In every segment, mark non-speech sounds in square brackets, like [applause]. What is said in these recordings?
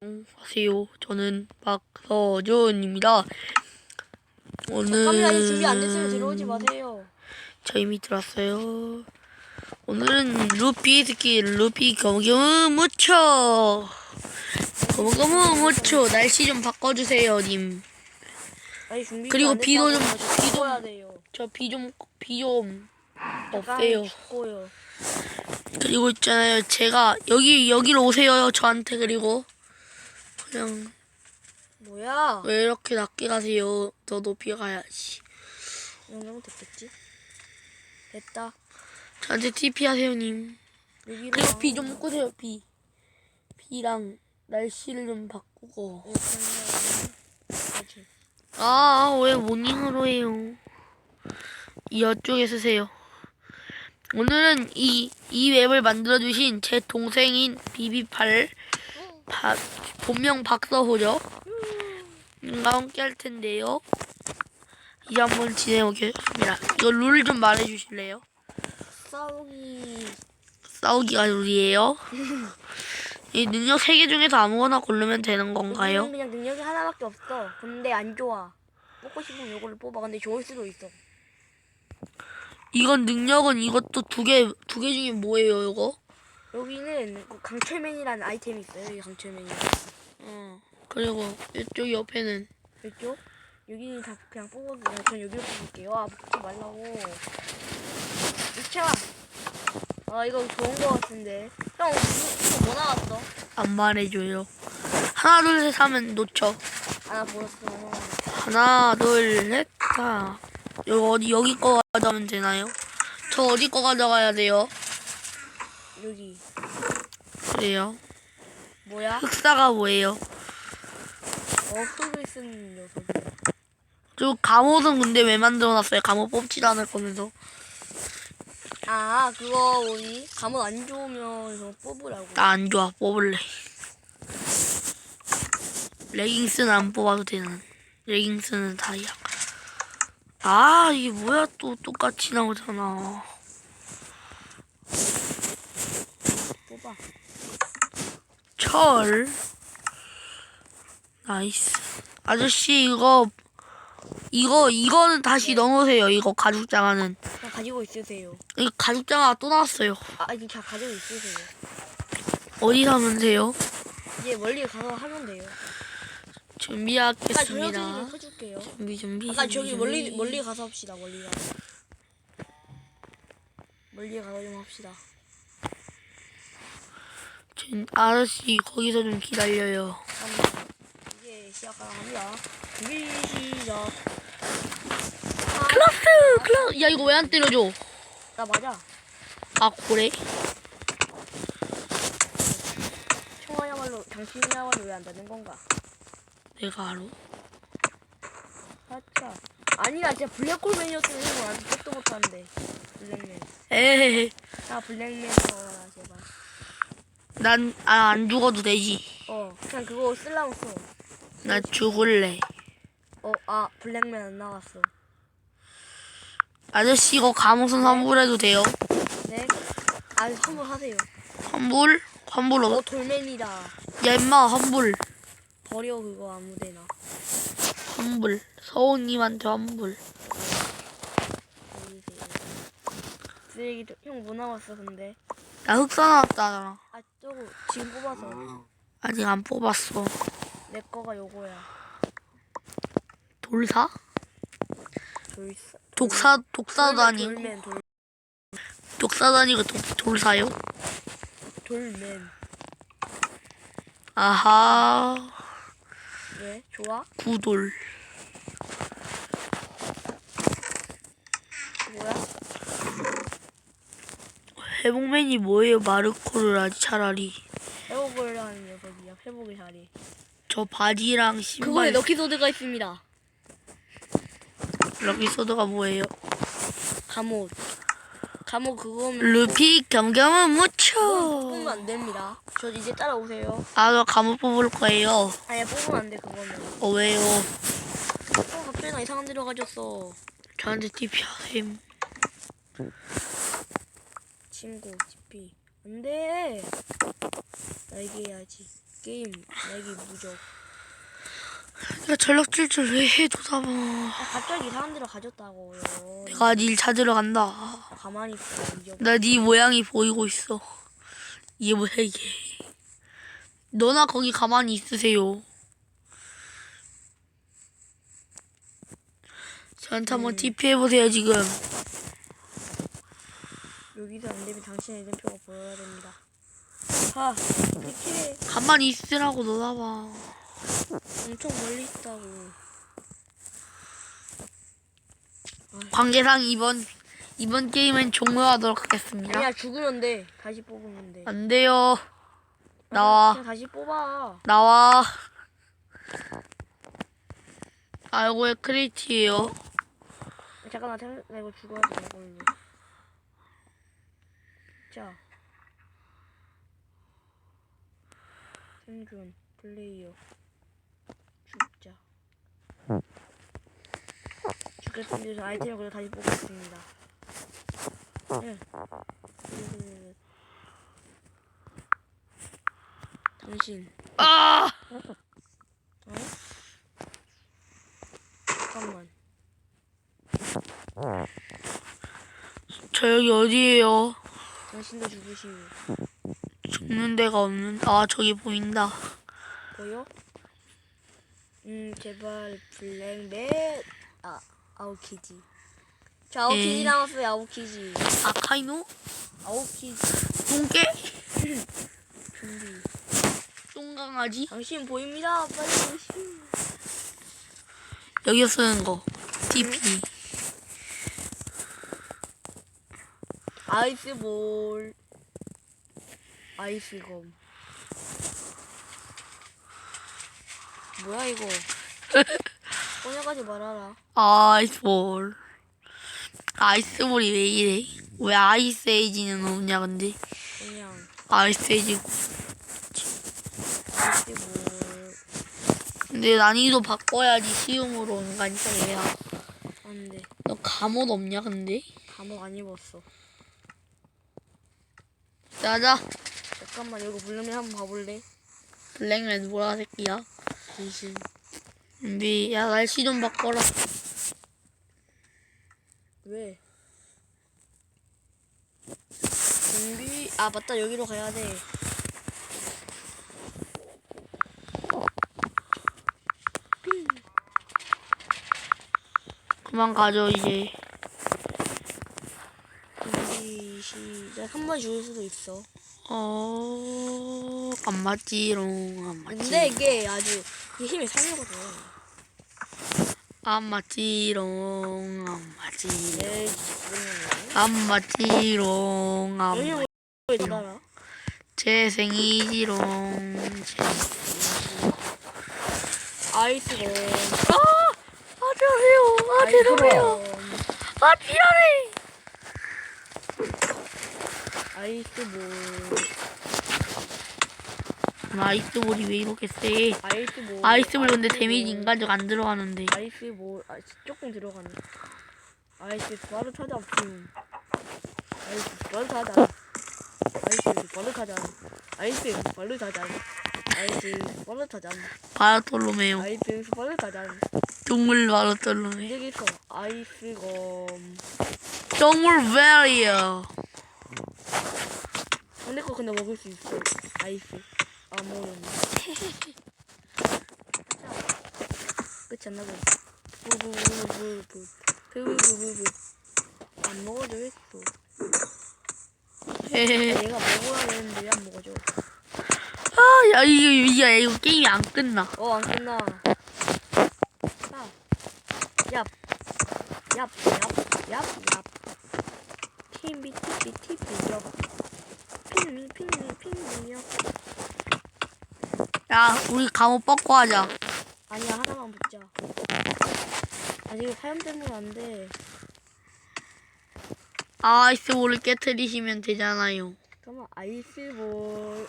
안녕하세요. 저는 박서준입니다. 잠깐만 아직 준비 안 됐으면 들어오지 마세요. 저 이미 들었어요. 오늘은 루피 스킬 루피 거무거무 무쳐 거무거무 무쳐 날씨 좀 바꿔주세요 님. 아니 준비 그리고 안 비도 좀- 비도-. 저 비 좀 비좀 죽고요. 그리고 있잖아요. 제가 여기 여기로 오세요. 저한테 그리고 그냥 뭐야? 왜 이렇게 낮게 가세요? 더 높이 가야지. 이 정도면 됐겠지? 됐다. 저한테 TP 하세요, 님. 여기로 그리고 와. 비좀 끄세요, 비. 비랑 날씨를 좀 바꾸고. 어, 그렇지. 아, 왜 모닝으로 해요? 이쪽에 쓰세요. 오늘은 이, 이 웹을 만들어주신 제 동생인 비비팔, 바, 본명 박서호죠. 과 함께 할 텐데요. 이제 한번 진행해보겠습니다. 이거 룰 좀 말해주실래요? 싸우기 싸우기가 룰이에요. 이 능력 3개 중에서 아무거나 고르면 되는 건가요? 그냥 능력이 하나밖에 없어. 근데 안 좋아. 뽑고 싶으면 이거를 뽑아. 근데 좋을 수도 있어. 이건 능력은 이것도 두 개, 두 개 중에 뭐예요, 이거? 여기는 그 강철맨이라는 아이템이 있어요. 여기 강철맨이. 어. 그리고 이쪽 옆에는 이쪽? 여기는 다 그냥 뽑아. 그냥 전 여기로 뽑을게요. 아, 뽑지 말라고. 미쳐. 아, 이거 좋은 거 같은데. 형, 이거, 뭐 나왔어? 안 말해줘요. 하나, 둘, 셋 하면 놓쳐. 아, 보였어. 하나, 둘, 셋, 다. 여기 어디, 여기 거 가져가면 되나요? 저 어디 거 가져가야 돼요? 여기. 그래요. 뭐야? 흑사가 뭐예요? 어, 흙을 쓴 녀석이야. 저 감옷은 근데 왜 만들어놨어요? 감옷 뽑지도 않을 거면서. 아, 그거 우리 감옷 안 좋으면 이거 뽑으라고. 나 안 좋아. 뽑을래. 레깅스는 안 뽑아도 되는. 레깅스는 다이아. 아, 이게 뭐야? 또 똑같이 나오잖아. 뽑아. 철. 나이스. 아저씨, 이거, 이거, 이거는 다시 넣어놓으세요. 이거 가죽 장화는. 그냥 가지고 있으세요. 이거 가죽 장화 또 나왔어요. 아, 이거 그냥 가지고 있으세요. 어디서 하면 돼요? 이제 멀리 가서 하면 돼요. 아까 준비하겠습니다. 해줄게요. 준비, 준비. 아까 준비, 저기 준비. 멀리 멀리 가서 합시다. 멀리 가서. 멀리 가서 좀 합시다. 전- 아저씨, 거기서 좀 기다려요. 이제 시작합니다. 준비 시작. 아, 클라스! 클라스! 야, 이거 왜 안 때려줘? 나 맞아. 아, 그래? 청아야말로 당신이야말로 왜안 되는 건가? 내가 알아. 아차. 아니야, 진짜 블랙홀맨이었으면 이거 아직 뜻도 못하는데. 블랙맨. 에헤헤. 아, 블랙맨 나와라, 제발. 난, 아, 안 죽어도 되지. 어, 그냥 그거 쓸라면 써. 나 죽을래. 어, 아, 블랙맨 안 나왔어. 아저씨, 이거 감옥선 환불해도 돼요? 네? 아, 한번 하세요. 환불? 환불 어, 어? 돌맨이다. 야, 임마, 환불. 버려, 그거 아무데나. 환불. 서우님한테 환불. 쓰레기도, 형 뭐 나왔어, 근데? 나 흑사 나왔다잖아. 아, 저거, 지금 뽑아서. 아직 안 뽑았어. 내 거가 요거야. 돌사? 돌사. 독사, 독사도 아니고. 돌맨, 돌, 독사도 아니고 독, 돌사요? 돌맨. 아하. 왜? 좋아? 구돌. 뭐야? 회복맨이 뭐예요? 마르코를 하지, 차라리. 회복을 하는 녀석이야. 회복을 잘해. 저 바지랑 그거에 신발. 럭키소드가 있습니다. 럭키소드가 뭐예요? 감옷. 감옷 그거면 루피 겸겸은 무쳐. 뽑으면 안 됩니다. 저 이제 따라오세요. 아, 저 감을 뽑을 거예요. 아니 뽑으면 안 돼 그거는. 어, 왜요? 어 갑자기 나 이상한 데로 가졌어. 저한테 TP 하셈. 친구 GP. 안 돼. 나 이게 해야지. 게임 렉이 무적. 야 전력 질줄 왜 해, 도사봐. 아, 갑자기 사람들을 가졌다고요. 내가 닐 찾으러 간다. 가만히 있어. 잊어. 나네 모양이 보이고 있어. 이게 뭐야 이게? 너나 거기 가만히 있으세요. 저한테 한번 TP 해보세요 지금. 여기서 안 되면 당신의 이름표가 보여야 됩니다. 하, 이렇게 가만히 있으라고 너나봐. 엄청 멀리 있다고. 관계상 이번 이번 게임은 종료하도록 하겠습니다. 아니야 죽으면 돼. 다시 뽑으면 돼. 안 돼요. 나와. 그냥 다시 뽑아. 나와. 아이고의 크리티예요. 잠깐 나, 템- 나 이거 죽어야 돼 이걸 로. 자. 생존 플레이어 죽자. 죽겠습니다. 그래서 아이템을 그냥 다시 뽑겠습니다. 네. 그, 당신 아! 어? 잠깐만. 저 여기 어디에요? 당신도 죽으시오. 죽는 데가 없는. 아 저기 보인다. 보여? 음 제발 블랙넷 아 아웃키지 저 아웃키지 에. 남았어요 아웃키지 아카이노? 아웃키지 똥개? 준비 똥강아지? 당신 보입니다 빨리 오시오 여기 쓰는 거. TP. 아이스볼 아이스검 뭐야 이거 [laughs] 꺼내가지 말아라 아이스볼. 아이스볼이 왜 이래? 왜 아이스 에이지는 없냐 근데? 그냥 아이스 에이지고. 아이스볼 근데 난이도 바꿔야지 오는 거니까 얘야. 안돼 너 감옷 없냐 근데? 감옥 안 입었어 짜자. 잠깐만 이거 부르면 한번 봐볼래? 블랙맨 보라색이야. 귀신 근데 야 날씨 좀 바꿔라. 왜? 준비 아 맞다 여기로 가야 돼 그만 가죠 이제. 준비 시작 한번 죽을 수도 있어 어, 안 맞지롱, 안 맞지. 근데 이게 아주 이 힘이 살려거든 안 맞지롱, 안 맞지. 에이 안 맞지롱, 안 맞. 왜 달아? 제 생이지롱. 제... 아이스건 아, 아저래요, 아저래요, 아 미안해. 아이스볼. 아이스볼이 왜 이렇게 세? 아이스볼. 아이스볼 근데. 데미지 인간적 안 들어가는데. 아이스볼. 아 조금 들어가네. 아이스 바로 찾아 빔 아이스 바로 찾아 아이스 바로 찾아 아이스 바로 찾아 아이스 바로 찾아 바르톨로메오, 아이스 바로 찾아 동물 바르톨로메. 여기서 아이스검. 동물 베리어. 상대 거 근데 먹을 수 있어 아이스 아 모르네 끝이 안 나고 부부부부부 부부부부부 안 먹어줘 했어. 얘가 먹으라 그랬는데 왜 안 먹어줘 아, 야, 이거, 이거, 이거 게임이 안 끝나. 어, 안 끝나. 자, 얍, 얍, 얍, 얍, 얍. 팀비, 티비, 티비, 얍. 핑미, 핑미, 핑미, 얍. 야, 우리 감옥 뻗고 하자. 아니야, 하나만 붙자. 아, 사연 때문에 안 돼. 아이스볼을 깨트리시면 되잖아요. 잠깐만, 아이스볼.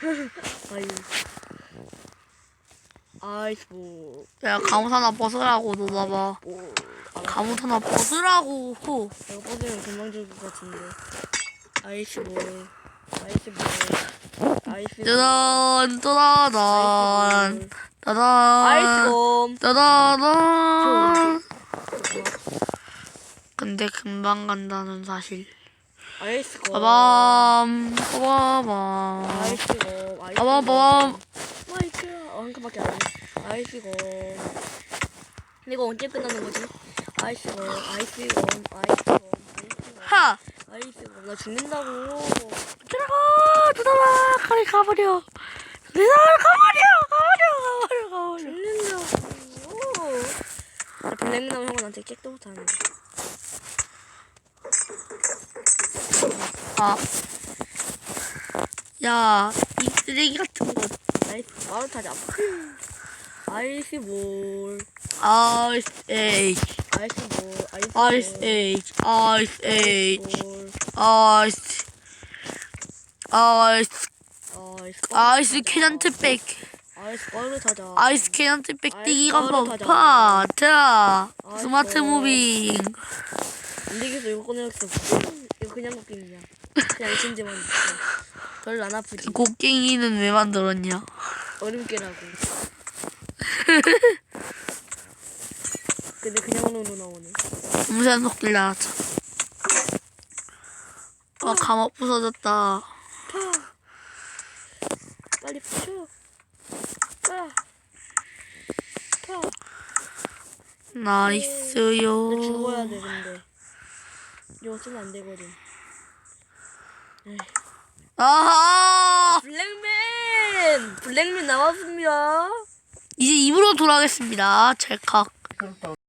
[laughs] 아이스볼. 야, 감옷 하나 벗으라고, 너 봐봐. 볼. 감옷 하나 벗으라고. 호. 이거 뽑으면 금방 죽을 것 같은데. 아이스볼. 아이스 볼. 아이스 볼. 짜잔, 짜잔, 아이스 짜잔, 곰. 짜잔. 근데 금방 간다는 사실. 아이스 곰. 빠밤, 빠밤. 아이스 곰. 아이스 빠밤, 곰. 빠밤. 마이크. 어, 한 칸밖에 안 해. 아이스 곰. 근데 이거 언제 끝나는 거지? 아이스 곰. 아이스 곰. 아이스 곰. 아이스 곰. 하! 아이스 곰. 나 죽는다고. 들어가! 들어가! 가리 가버려! 들어가! 가버려! 가버려! 가버려! 가버려! 죽는다고. 나 블랙 나면 형은 나한테 잭도 못하는데. 아. 야, 이 쓰레기 같은 거. 아이스 바로 타자. 아이스 볼. 아이스 에이지. 아이스 볼. 아이스 아이스 볼. 에이지. 아이스 에이지. 볼. 아이스. 아이스. 캐넌트 백. 아이스 타자. 아이스 캐넌트 백 뛰기 아이스 간법 빠르다. 파트라. 아이스. 스마트 무빙. 안 되겠어 이거 꺼내겠어. 이거 그냥 먹기이야 그냥 진지만 있어. 별로 안 아프지. 곡괭이는 왜 만들었냐? 얼음깨라고. [laughs] 근데 그냥 노노 나오네. 무슨 속길 나왔잖아. 아, 감옥 부서졌다. 파. 빨리 푸셔. 파. 파. 나이스요. 근데 죽어야 돼 근데. 이거 쓰면 안 되거든. 에이. 아하! 블랙맨! 블랙맨 나왔습니다. 이제 입으로 돌아가겠습니다. 찰칵.